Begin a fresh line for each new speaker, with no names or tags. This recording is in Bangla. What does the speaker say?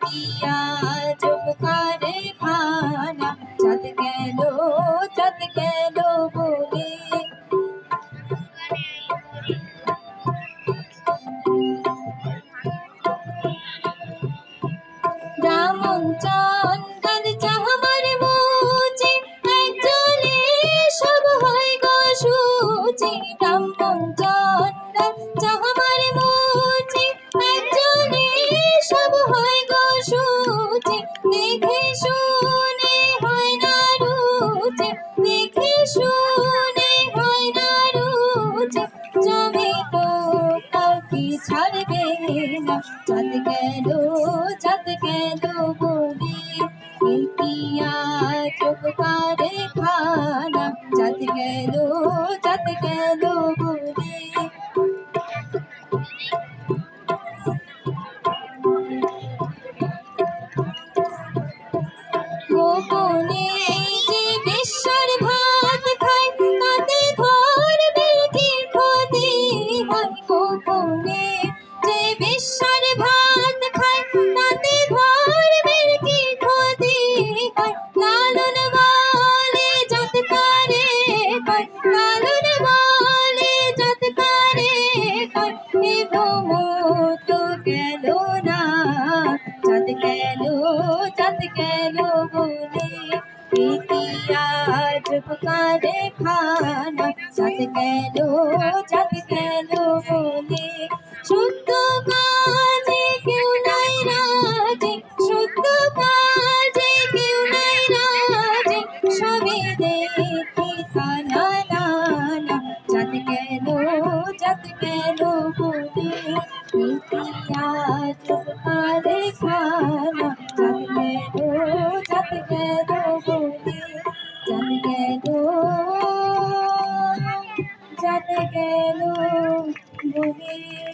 পিয়া চমকারে ভানা চাঁদ গেল চাঁদ গেল বলে রামন চান চাহ পারবে না চাঁদ কেন চাঁদ কেন বলে ইতিয়া চোখ পারে খানা চাঁদ কেন চাঁদ কেন বলে গোপনে চাঁদ কেন বলে প্রীতি আজ পুকারে খানা চাঁদ কেন চাঁদ কেন Thank you.